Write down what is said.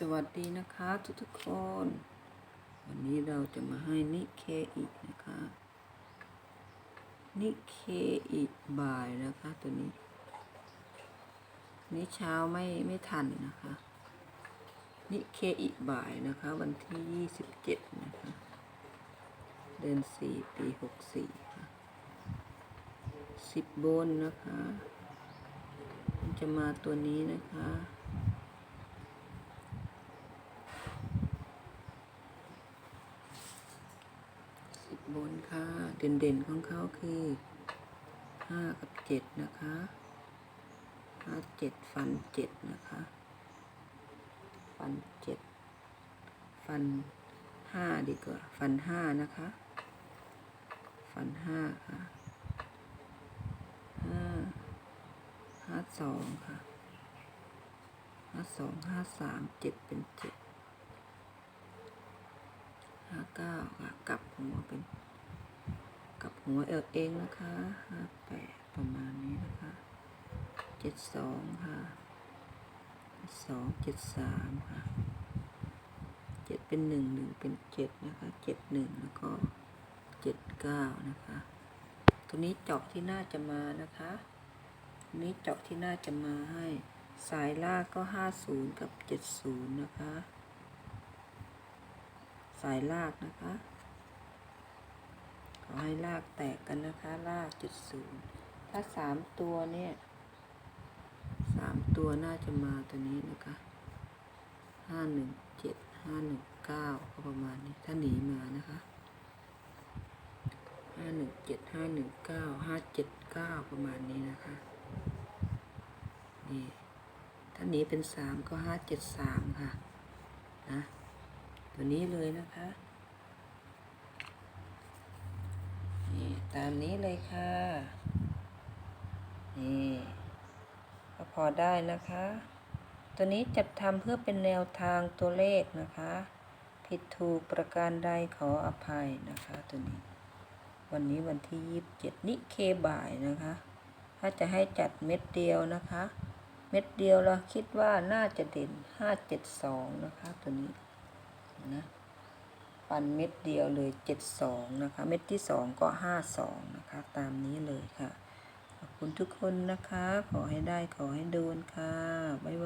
สวัสดีนะคะทุกทุกๆคน วันนี้เราจะมาให้นิเคอีกนะคะ นิเคอีกบ่ายนะคะตัวนี้ นี้เช้าไม่ไม่ทันนะคะ นิเคอีกบ่ายนะคะ วันที่ยี่สิบเจ็ดนะคะ เดือนสี่ปีหกสี่ค่ะสิบบนนะคะ จะมาตัวนี้นะคะ สิบบนค่ะ เด่นๆของเขาคือห้ากับเจ็ดนะคะห้าเจ็ดฟันเจ็ดนะคะ ฟันเจ็ดฟันห้าดีกว่า ฟันห้านะคะ ฟันห้าค่ะห้าห้าสองค่ะห้าสองห้าสามเจ็ดเป็นเจ็ด เก้าค่ะกลับหัวเป็นกลับหัวเอวเองนะคะห้าแปดประมาณนี้นะคะเจ็ดสองค่ะสองเจ็ดสามค่ะเจ็ดเป็นหนึ่งหนึ่งเป็นเจ็ดนะคะเจ็ดหนึ่งแล้วก็เจ็ดเก้านะคะ ตัวนี้เจาะที่น่าจะมานะคะนี้เจาะที่น่าจะมาให้ สายลากก็ห้าศูนย์กับเจ็ดศูนย์นะคะายลากนะคะ ขอให้ลากแตกกันนะคะลากจุดศูนย์ถ้าสามตัวเนี่ยสามตัวน่าจะมาตัวนี้นะคะห้าหนึ่งเจ็ดห้าหนึ่งเก้าก็ประมาณนี้ถ้าหนีมานะคะห้าหนึ่งเจ็ดห้าหนึ่งเก้าห้าเจ็ดเก้าประมาณนี้นะคะนี่ถ้าหนีเป็นสามก็ห้าเจ็ดสามค่ะนะ ตัวนี้เลยนะคะ นี่ตามนี้เลยค่ะ นี่ก็พอได้นะคะ ตัวนี้จัดทำเพื่อเป็นแนวทางตัวเลขนะคะ ผิดถูกประการใดขออภัยนะคะตัวนี้ วันนี้วันที่ยี่สิบเจ็ดนิเคบ่ายนะคะ ถ้าจะให้จัดเม็ดเดียวนะคะ เม็ดเดียวเราคิดว่าน่าจะเด่นห้าเจ็ดสองนะคะตัวนี้ นะปันเม็ดเดียวเลยเจ็ดสองนะคะ เม็ดที่สองก็ห้าสองนะคะ ตามนี้เลยค่ะ ขอบคุณทุกคนนะคะ ขอให้ได้ขอให้โดนค่ะ บ๊ายบาย